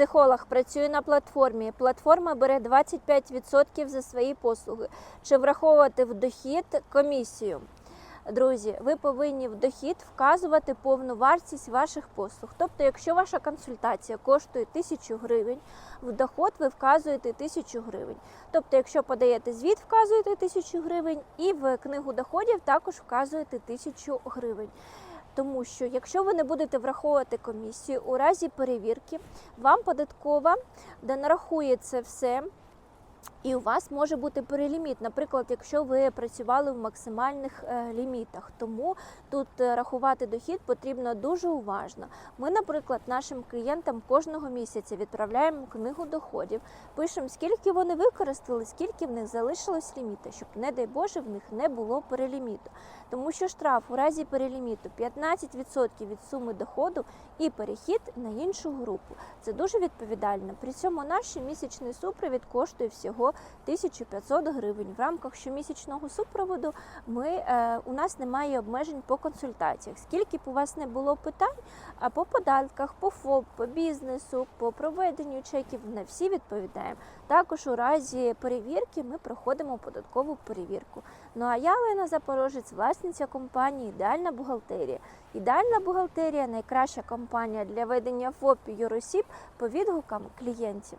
Психолог працює на платформі. Платформа бере 25% за свої послуги. Чи враховувати в дохід комісію? Друзі, ви повинні в дохід вказувати повну вартість ваших послуг. Тобто, якщо ваша консультація коштує 1000 гривень, в доход ви вказуєте 1000 гривень. Тобто, якщо подаєте звіт, вказуєте 1000 гривень, і в книгу доходів також вказуєте 1000 гривень. Тому що якщо ви не будете враховувати комісію у разі перевірки, вам податкова де нарахує це все. І у вас може бути переліміт, наприклад, якщо ви працювали в максимальних е, лімітах. Тому тут е, рахувати дохід потрібно дуже уважно. Ми, наприклад, нашим клієнтам кожного місяця відправляємо книгу доходів, пишемо, скільки вони використали, скільки в них залишилось ліміта, щоб, не дай Боже, в них не було переліміту. Тому що штраф у разі переліміту 15% від суми доходу і перехід на іншу групу. Це дуже відповідально. При цьому наш місячний супровід коштує всього 1500 гривень. В рамках щомісячного супроводу ми, е, у нас немає обмежень по консультаціях. Скільки б у вас не було питань, а по податках, по ФОП, по бізнесу, по проведенню чеків на всі відповідаємо. Також у разі перевірки ми проходимо податкову перевірку. Ну а я Лена Запорожець, власниця компанії Ідеальна бухгалтерія. Ідеальна бухгалтерія найкраща компанія для ведення ФОП і юросіб по відгукам клієнтів.